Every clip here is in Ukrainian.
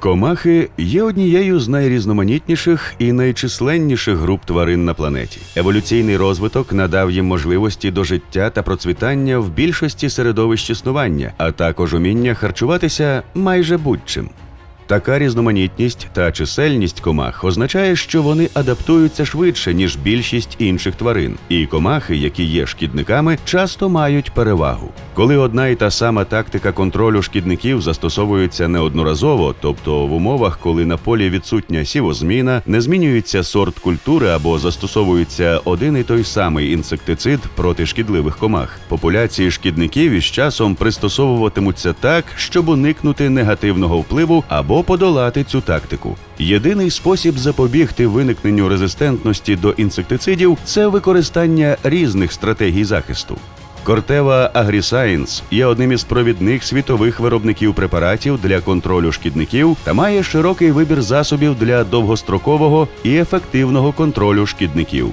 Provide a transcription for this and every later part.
Комахи є однією з найрізноманітніших і найчисленніших груп тварин на планеті. Еволюційний розвиток надав їм можливості до життя та процвітання в більшості середовищ існування, а також уміння харчуватися майже будь-чим. Така різноманітність та чисельність комах означає, що вони адаптуються швидше, ніж більшість інших тварин, і комахи, які є шкідниками, часто мають перевагу. Коли одна і та сама тактика контролю шкідників застосовується неодноразово, тобто в умовах, коли на полі відсутня сівозміна, не змінюється сорт культури або застосовується один і той самий інсектицид проти шкідливих комах, популяції шкідників із часом пристосовуватимуться так, щоб уникнути негативного впливу або подолати цю тактику. Єдиний спосіб запобігти виникненню резистентності до інсектицидів це використання різних стратегій захисту. Кортева Агрісайнс є одним із провідних світових виробників препаратів для контролю шкідників та має широкий вибір засобів для довгострокового і ефективного контролю шкідників.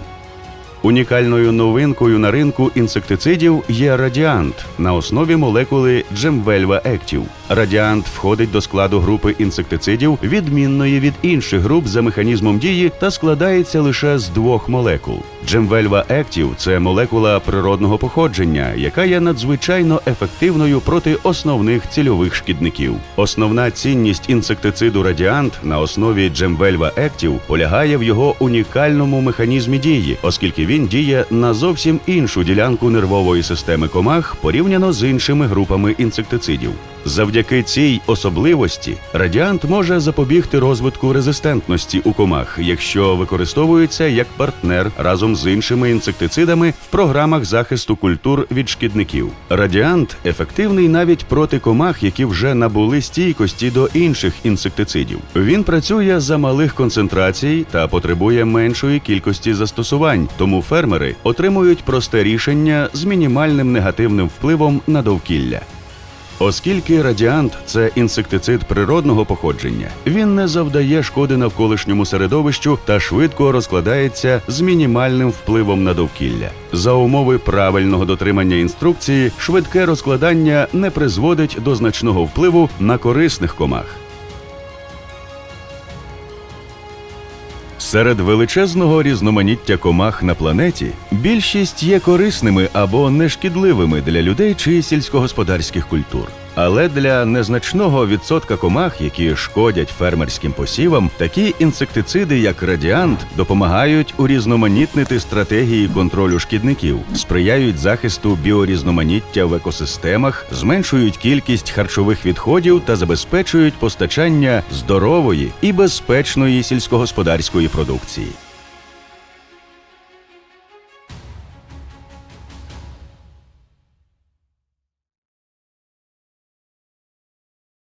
Унікальною новинкою на ринку інсектицидів є радіант на основі молекули Джемвельва Ектів. Радіант входить до складу групи інсектицидів, відмінної від інших груп за механізмом дії та складається лише з двох молекул. Джемвельва Ектів це молекула природного походження, яка є надзвичайно ефективною проти основних цільових шкідників. Основна цінність інсектициду радіант на основі Джемвельва Ектів полягає в його унікальному механізмі дії, оскільки він діє на зовсім іншу ділянку нервової системи комах порівняно з іншими групами інсектицидів. Завдяки цій особливості радіант може запобігти розвитку резистентності у комах, якщо використовується як партнер разом з іншими інсектицидами в програмах захисту культур від шкідників. Радіант ефективний навіть проти комах, які вже набули стійкості до інших інсектицидів. Він працює за малих концентрацій та потребує меншої кількості застосувань, тому фермери отримують просте рішення з мінімальним негативним впливом на довкілля. Оскільки радіант це інсектицид природного походження, він не завдає шкоди навколишньому середовищу та швидко розкладається з мінімальним впливом на довкілля. За умови правильного дотримання інструкції, швидке розкладання не призводить до значного впливу на корисних комах. Серед величезного різноманіття комах на планеті більшість є корисними або нешкідливими для людей чи сільськогосподарських культур. Але для незначного відсотка комах, які шкодять фермерським посівам, такі інсектициди, як радіант, допомагають урізноманітнити стратегії контролю шкідників, сприяють захисту біорізноманіття в екосистемах, зменшують кількість харчових відходів та забезпечують постачання здорової і безпечної сільськогосподарської продукції.